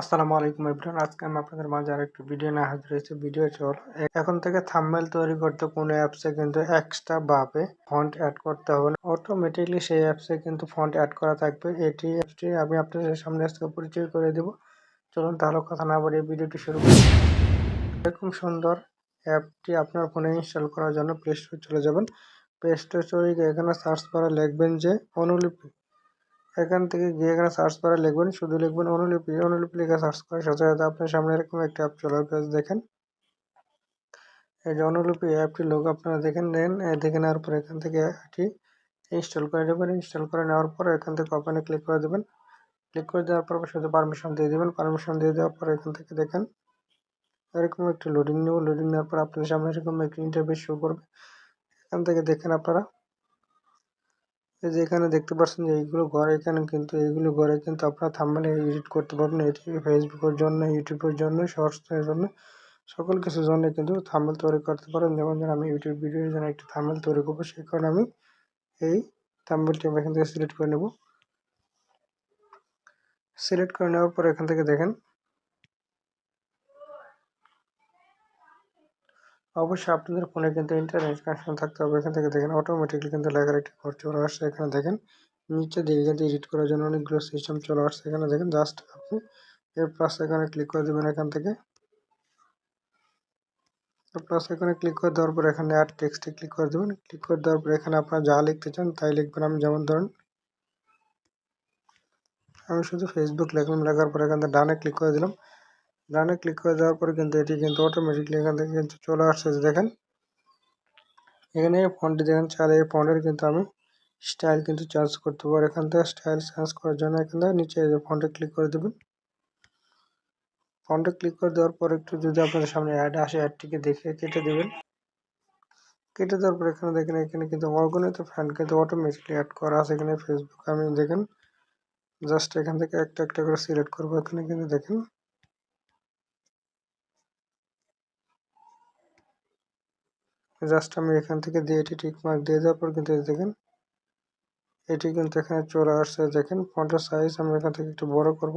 আসসালামু আলাইকুম এভরিওয়ান, আজকে আমি আপনাদের মাঝে আরেকটি ভিডিও নিয়ে হাজির হয়েছি। ভিডিও চল এখন থেকে থাম্বনেল তৈরি করতে কোনো অ্যাপসে কিন্তু এক্সট্রা ভাবে ফন্ট অ্যাড করতে হবে না। অটোমেটিকলি সেই অ্যাপসে কিন্তু ফন্ট অ্যাড করা থাকবে। এটি অ্যাপসটি আমি আপনাদের সামনে আজকে পরিচয় করে দেব। চলুন তাহলে কথা না বাড়িয়ে ভিডিওটি শুরু করি। এরকম সুন্দর অ্যাপটি আপনার ফোনে ইনস্টল করার জন্য প্লে স্টোর চলে যাবেন। প্লে স্টোর চলে গিয়ে এখানে সার্চ করে লিখবেন যে অনুলিপি। এখান থেকে গিয়ে এখানে সার্চ করে লিখবেন, শুধু লিখবেন অনুলিপি। অনুলিপি লিখে সার্চ করে সাথে আপনার সামনে এরকম একটা অ্যাপ চলে আসবে দেখেন। এই যে অনুলিপি অ্যাপটি লোক আপনারা দেখেন নেন দেখে নেওয়ার পর এখান থেকে এটি ইনস্টল করে দেবেন ইনস্টল করে নেওয়ার পর এখান থেকে ওপেনে ক্লিক করে দেবেন। ক্লিক করে দেওয়ার পর শুধু পারমিশন দিয়ে দেবেন। পারমিশন দিয়ে দেওয়ার পর এখান থেকে দেখেন, এরকম একটি লোডিং নেব। লোডিং নেওয়ার পর আপনাদের সামনে এরকম একটি ইন্টারভিউ শো করবে। এখান থেকে দেখেন আপনারা এই যে এখানে দেখতে পাচ্ছেন যে এইগুলো ঘর এখানে কিন্তু এইগুলো ঘরে কিন্তু আপনারা থাম্বনেল এডিট করতে পারবেন। এটি ফেসবুকের জন্য ইউটিউবের জন্য শর্টসের জন্য, সকল কিছুর জন্য কিন্তু থাম্বনেল তৈরি করতে পারেন। যেমন ধরেন আমি ইউটিউব ভিডিওর জন্য একটি থাম্বনেল তৈরি করব সেই কারণে আমি এই থাম্বনেলটি আমি এখান থেকে সিলেক্ট করে নেব। সিলেক্ট করে নেওয়ার পর এখান থেকে দেখেন অবশ্যই আপনাদের ফোনে কিন্তু ইন্টারনেট কানেকশন থাকতে হবে। এখান থেকে দেখেন অটোমেটিকলি কিন্তু লেখার একটি ঘর চলে আসছে। এখানে দেখেন নিচে দিকে কিন্তু এডিট করার জন্য অনেকগুলো সিস্টেম চলে আসছে। এখানে দেখেন জাস্ট আপনি এর প্লাস এখানে ক্লিক করে দেবেন এখান থেকে। প্লাস এখানে ক্লিক করে দেওয়ার পর এখানে অ্যাড টেক্সটে ক্লিক করে দেবেন। ক্লিক করে দেওয়ার পর এখানে আপনারা যা লিখতে চান তাই লিখবেন। আমি যেমন ধরুন, আমি শুধু ফেসবুক লিখলাম, লেখার পর এখানে ডানে ক্লিক করে দিলাম। ডানে ক্লিক করে দেওয়ার পরে কিন্তু এটি কিন্তু অটোমেটিকলি এখান থেকে কিন্তু চলে আসছে দেখেন, এখানে ফন্টটি দেখেন চাইলে এই ফোনের কিন্তু আমি স্টাইল কিন্তু চেঞ্জ করতে পারব। এখান থেকে স্টাইল চেঞ্জ করার জন্য এখান থেকে নিচে ফন্টে ক্লিক করে দেবেন। ফন্টে ক্লিক করে দেওয়ার পর একটু যদি আপনাদের সামনে অ্যাড আসে অ্যাডটিকে দেখে কেটে দেবেন। কেটে দেওয়ার পর এখানে দেখেন, এখানে কিন্তু অর্গনিত ফ্যান কিন্তু অটোমেটিকলি অ্যাড করা আছে। এখানে ফেসবুক আমি দেখেন জাস্ট এখান থেকে একটা একটা করে সিলেক্ট করব। এখানে কিন্তু দেখেন জাস্ট আমি এখান থেকে দিয়ে এটি টিক মার্ক দিয়ে দেওয়ার পর কিন্তু দেখেন, এটি কিন্তু এখানে চলে আসছে। দেখেন, ফন্টের সাইজ আমি এখান থেকে একটু বড় করব।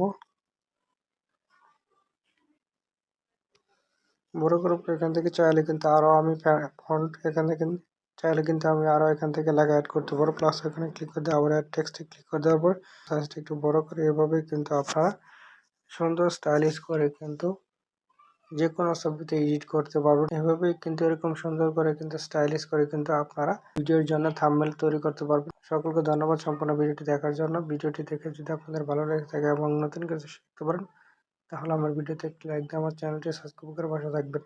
বড় পর এখান থেকে চাইলে কিন্তু আরও আমি ফন্ট এখান থেকে চাইলে কিন্তু আমি আরও এখান থেকে লেখা অ্যাড করতে পারব। প্লাস এখানে ক্লিক করে দেওয়া, আবার অ্যাড টেক্সটে ক্লিক করে দেওয়ার পর সাইজটা একটু বড় করে এভাবেই কিন্তু আপনারা সুন্দর স্টাইলিশ করে কিন্তু যে কোনো ছবিতে এডিট করতে পারবেন। এভাবেই কিন্তু এরকম সুন্দর করে কিন্তু স্টাইলিশ করে কিন্তু আপনারা ভিডিওর জন্য থাম্বনেল তৈরি করতে পারবেন। সকলকে ধন্যবাদ সম্পূর্ণ ভিডিওটি দেখার জন্য। ভিডিওটি দেখে যদি আপনাদের ভালো লেগে থাকে এবং নতুন কিছু শিখতে পারেন, তাহলে আমার ভিডিওতে একটি লাইক দিয়ে আমার চ্যানেলটি সাবস্ক্রাইব করে পাশে থাকবেন।